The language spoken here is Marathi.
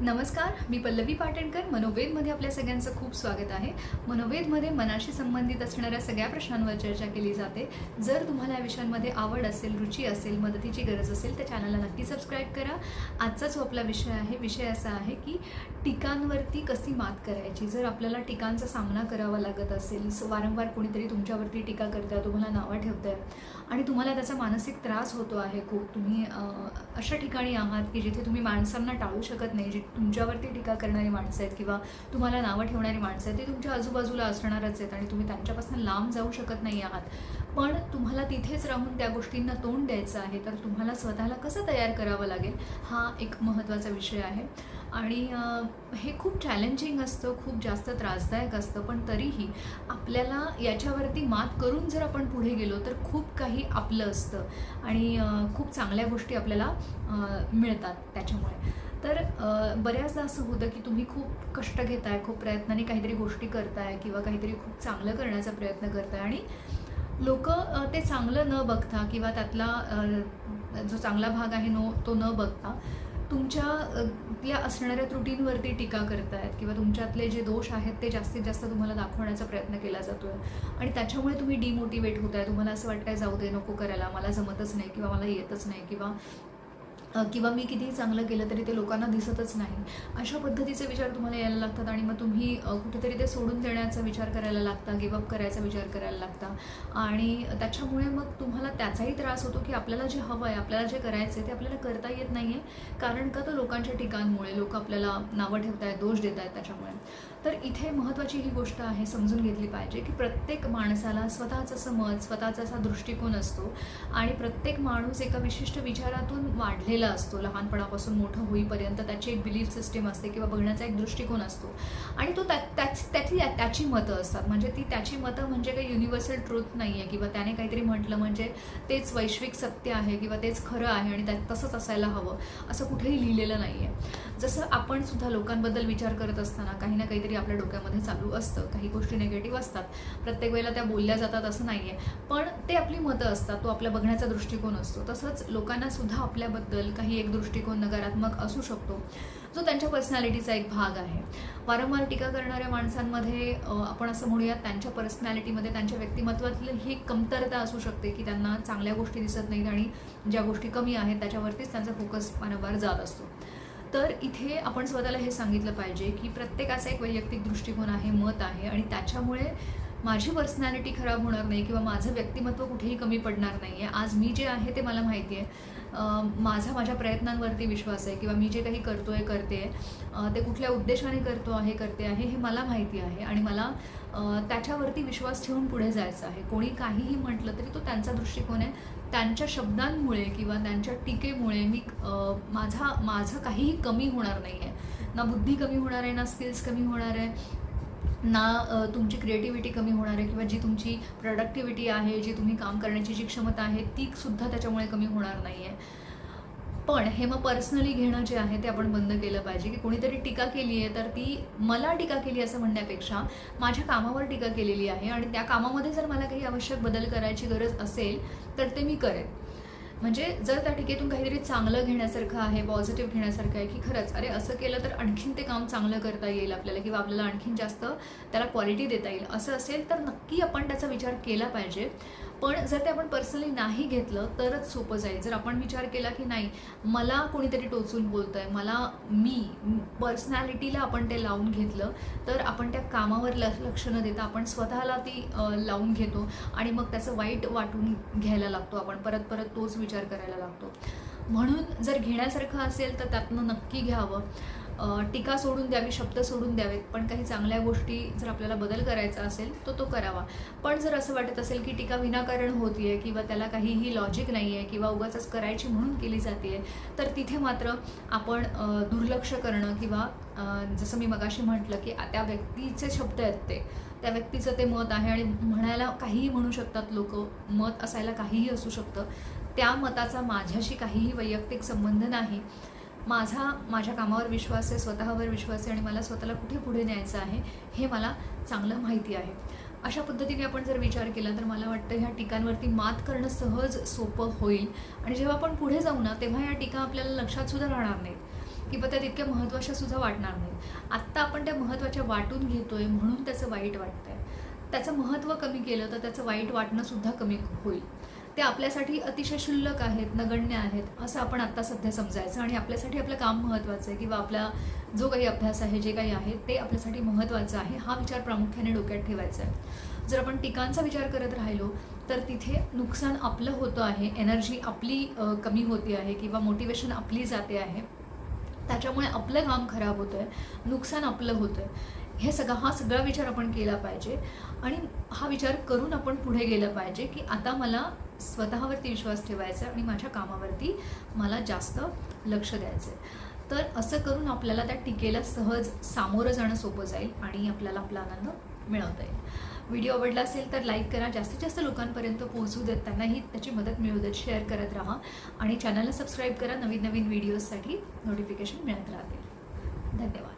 नमस्कार मी पल्लवी पाटणकर. मनोवेदमध्ये आपल्या सगळ्यांचं खूप स्वागत आहे. मनोवेदमध्ये मनाशी संबंधित असणाऱ्या सगळ्या प्रश्नांवर चर्चा केली जाते. जर तुम्हाला या विषयांमध्ये आवड असेल रुची असेल मदतीची गरज असेल तर चॅनलला नक्की सबस्क्राईब करा. आजचा जो आपला विषय आहे विषय असा आहे की टिकांवरती कशी मात करायची? जर आपल्याला टिकांचा सामना करावा लागत असेल वारंवार कोणीतरी तुमच्यावरती टीका करताय तुम्हाला नावं ठेवतंय आणि तुम्हाला त्याचा मानसिक त्रास होतो आहे खूप तुम्ही अशा ठिकाणी आहात की जिथे तुम्ही माणसांना टाळू शकत नाही जी तुमच्यावरती टीका करणारी माणसं आहेत किंवा तुम्हाला नावं ठेवणारी माणसं आहेत ती तुमच्या आजूबाजूला असणारच आहेत आणि तुम्ही त्यांच्यापासून लांब जाऊ शकत नाही आहात. पण तुम्हाला तिथेच राहून त्या गोष्टींना तोंड द्यायचं आहे तर तुम्हाला स्वतःला कसं तयार करावं लागेल? हा एक महत्त्वाचा विषय आहे. आणि हे खूप चॅलेंजिंग असतं खूप जास्त त्रासदायक असतं पण तरीही आपल्याला याच्यावरती मात करून जर आपण पुढे गेलो तर खूप काही आपलं असतं आणि खूप चांगल्या गोष्टी आपल्याला मिळतात त्याच्यामुळे. तर बऱ्याचदा असं होतं की तुम्ही खूप कष्ट घेताय खूप प्रयत्नाने काहीतरी गोष्टी करताय किंवा काहीतरी खूप चांगलं करण्याचा प्रयत्न करताय आणि लोक ते चांगलं न बघता किंवा त्यातला जो चांगला भाग आहे नो तो न बघता तुमच्यातल्या असणाऱ्या त्रुटींवरती टीका करतायत किंवा तुमच्यातले जे दोष आहेत ते जास्तीत जास्त तुम्हाला दाखवण्याचा प्रयत्न केला जातो आहे आणि त्याच्यामुळे तुम्ही डिमोटिवेट होत आहे तुम्हाला असं वाटतंय जाऊ दे नको करायला. मला जमतच नाही किंवा मला येतच नाही. किंवा किंवा मी कितीही चांगलं केलं तरी ते लोकांना दिसतच नाही. अशा पद्धतीचे विचार तुम्हाला यायला लागतात आणि मग तुम्ही कुठेतरी ते सोडून देण्याचा विचार करायला लागता गिवअप करायचा विचार करायला लागता. आणि त्याच्यामुळे मग तुम्हाला त्याचाही त्रास होतो की आपल्याला जे हवं आहे आपल्याला जे करायचं आहे ते आपल्याला करता येत नाही आहे कारण का तर लोकांच्या ठिकाणमुळे लोक आपल्याला नावं ठेवत आहेत दोष देत आहेत त्याच्यामुळे. तर इथे महत्त्वाची ही गोष्ट आहे समजून घेतली पाहिजे की प्रत्येक माणसाला स्वतःचं असं मत स्वतःचा असा दृष्टिकोन असतो. आणि प्रत्येक माणूस एका विशिष्ट विचारातून वाढलेला असतो लहानपणापासून मोठं होईपर्यंत त्याची एक बिलीफ सिस्टीम असते किंवा बघण्याचा एक दृष्टिकोन असतो. आणि तो त्याची त्याच त्यातली त्याची मतं असतात. म्हणजे ती त्याची मतं म्हणजे काही युनिव्हर्सल ट्रूथ नाही आहे किंवा त्याने काहीतरी म्हटलं म्हणजे तेच वैश्विक सत्य आहे किंवा तेच खरं आहे आणि त्यात तसंच असायला हवं असं कुठेही लिहिलेलं नाही आहे जसं आपण सुद्धा लोकांबद्दल विचार करत असताना काही ना काहीतरी आपल्या डोक्यामध्ये चालू असतं. काही गोष्टी निगेटिव्ह असतात. प्रत्येक वेळेला त्या बोलल्या जातात असं नाही आहे पण ते आपली मतं असतात. तो आपल्या बघण्याचा दृष्टिकोन असतो. तसंच लोकांना सुद्धा आपल्याबद्दल काही एक दृष्टिकोन नकारात्मक असू शकतो. जो त्यांच्या पर्सनॅलिटीचा एक भाग आहे. वारंवार टीका करणाऱ्या माणसांमध्ये आपण असं म्हणूयात त्यांच्या पर्सनॅलिटीमध्ये त्यांच्या व्यक्तिमत्वातली ही कमतरता असू शकते की त्यांना चांगल्या गोष्टी दिसत नाहीत आणि ज्या गोष्टी कमी आहेत त्याच्यावरतीच त्यांचा फोकस वारंवार जात असतो. तर इथे आपण स्वतःला हे सांगितलं पाहिजे की प्रत्येकाचा एक वैयक्तिक दृष्टिकोन आहे मत आहे आणि त्याच्यामुळे माझी पर्सनॅलिटी खराब होणार नाही किंवा माझं व्यक्तिमत्व कुठेही कमी पडणार नाही आहे आज मी जे आहे ते मला माहिती आहे माझा माझ्या प्रयत्नांवरती विश्वास आहे किंवा मी जे काही करतो आहे करते आहे ते कुठल्या उद्देशाने करतो आहे करते आहे हे मला माहिती आहे आणि मला त्याच्यावरती विश्वास ठेवून पुढे जायचं आहे. कोणी काहीही म्हटलं तरी तो त्यांचा दृष्टिकोन आहे. त्यांच्या शब्दांमुळे किंवा त्यांच्या टीकेमुळे मी माझा माझं काहीही कमी होणार नाही आहे ना बुद्धी कमी होणार आहे ना स्किल्स कमी होणार आहे. ना तुमची क्रिएटिव्हिटी कमी होणार आहे किंवा जी तुमची प्रोडक्टिव्हिटी आहे जी तुम्ही काम करण्याची जी क्षमता आहे ती सुद्धा त्याच्यामुळे कमी होणार नाही आहे पण हे मग पर्सनली घेणं जे आहे ते आपण बंद केलं पाहिजे की कोणीतरी टीका केली आहे तर ती मला टीका केली असं म्हणण्यापेक्षा माझ्या कामावर टीका केलेली आहे आणि त्या कामामध्ये जर मला काही आवश्यक बदल करायची गरज असेल तर ते मी करेन. म्हणजे जर त्या टीकेतून काहीतरी चांगलं घेण्यासारखं आहे पॉझिटिव्ह घेण्यासारखं आहे की खरंच अरे असं केलं तर आणखीन ते काम चांगलं करता येईल आपल्याला किंवा आपल्याला आणखीन जास्त त्याला क्वालिटी देता येईल असं असेल तर नक्की आपण त्याचा विचार केला पाहिजे. पण जर ते आपण पर्सनली नाही घेतलं तरच सोपं जाईल. जर आपण विचार केला की नाही मला कोणीतरी टोचून बोलतंय मला मी पर्सनॅलिटीला आपण ते लावून घेतलं तर आपण त्या कामावर ल लक्ष न देता आपण स्वतःला ती लावून घेतो आणि मग त्याचं वाईट वाटून घ्यायला लागतो आपण. परत परत तोच विचार करायला लागतो. म्हणून जर घेण्यासारखं असेल तर त्यातनं नक्की घ्यावं. टीका सोडून द्यावी शब्द सोडून द्यावेत. पण काही चांगल्या गोष्टी जर आपल्याला बदल करायचा असेल तर तो करावा. पण जर असं वाटत असेल की टीका विनाकारण होतीये किंवा त्याला काहीही लॉजिक नाही आहे किंवा उगाच करायची म्हणून केली जाते आहे तर तिथे मात्र आपण दुर्लक्ष करणं किंवा जसं मी मगाशी म्हटलं की त्या व्यक्तीचे शब्द आहेत ते. त्या व्यक्तीचं ते मत आहे आणि म्हणायला काहीही म्हणू शकतात लोक. मत असायला काहीही असू शकतं. त्या मताचा माझ्याशी काहीही वैयक्तिक संबंध नाही. माझा माझ्या कामावर विश्वास आहे स्वतःवर विश्वास आहे आणि मला स्वतःला कुठे पुढे न्यायचं आहे हे मला चांगलं माहिती आहे. अशा पद्धतीने आपण जर विचार केला तर मला वाटतं ह्या टीकांवरती मात करणं सहज सोपं होईल. आणि जेव्हा आपण पुढे जाऊ ना तेव्हा या टीका आपल्याला लक्षात सुद्धा राहणार नाहीत. किंवा त्या तितक्या महत्त्वाच्या सुद्धा वाटणार नाहीत. आत्ता आपण त्या महत्त्वाच्या वाटून घेतो आहे म्हणून त्याचं वाईट वाटतं आहे त्याचं महत्त्व कमी केलं तर त्याचं वाईट वाटणंसुद्धा कमी होईल. ते आपल्यासाठी अतिशय शुल्लक आहेत नगण्य आहेत असं आपण आत्ता सध्या समजायचं. आणि आपल्यासाठी आपलं काम महत्त्वाचं आहे किंवा आपला जो काही अभ्यास आहे जे काही आहे ते आपल्यासाठी महत्त्वाचं आहे हा विचार प्रामुख्याने डोक्यात ठेवायचा आहे. जर आपण टिकांचा विचार करत राहिलो तर तिथे नुकसान आपलं होतं आहे एनर्जी आपली कमी होते आहे किंवा मोटिवेशन आपली जाते आहे त्याच्यामुळे आपलं काम खराब होतं आहे नुकसान आपलं होतं आहे हे सगळा हा सगळा विचार आपण केला पाहिजे. आणि हा विचार करून आपण पुढे गेलं पाहिजे की आता मला स्वतःवरती विश्वास ठेवायचा आहे आणि माझ्या कामावरती मला जास्त लक्ष द्यायचं आहे तर असं करून आपल्याला त्या टीकेला सहज सामोरं जाणं सोपं जाईल आणि आपल्याला आपला आनंद मिळवता येईल. व्हिडिओ आवडला असेल तर लाईक करा. जास्तीत जास्त लोकांपर्यंत पोहोचू देत त्यांनाही त्याची मदत मिळू देत शेअर करत राहा आणि चॅनलला सबस्क्राईब करा. नवीन नवीन व्हिडिओजसाठी नोटिफिकेशन मिळत राहतील. धन्यवाद.